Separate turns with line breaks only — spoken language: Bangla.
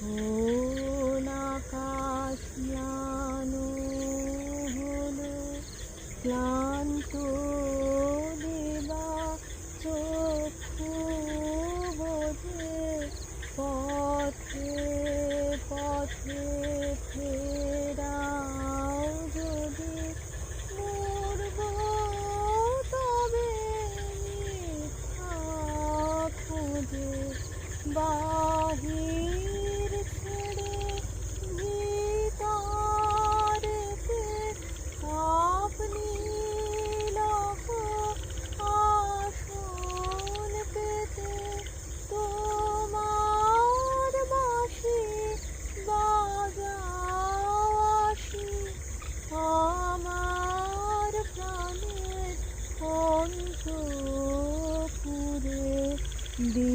ঘন আকাশ হলো? ক্লান্ত দেবা চক্ষু বোঝে, পথে পথে ফেরাও যদি মরব, তবে খোঁজে বাহির অন্তপুরে দিয়ে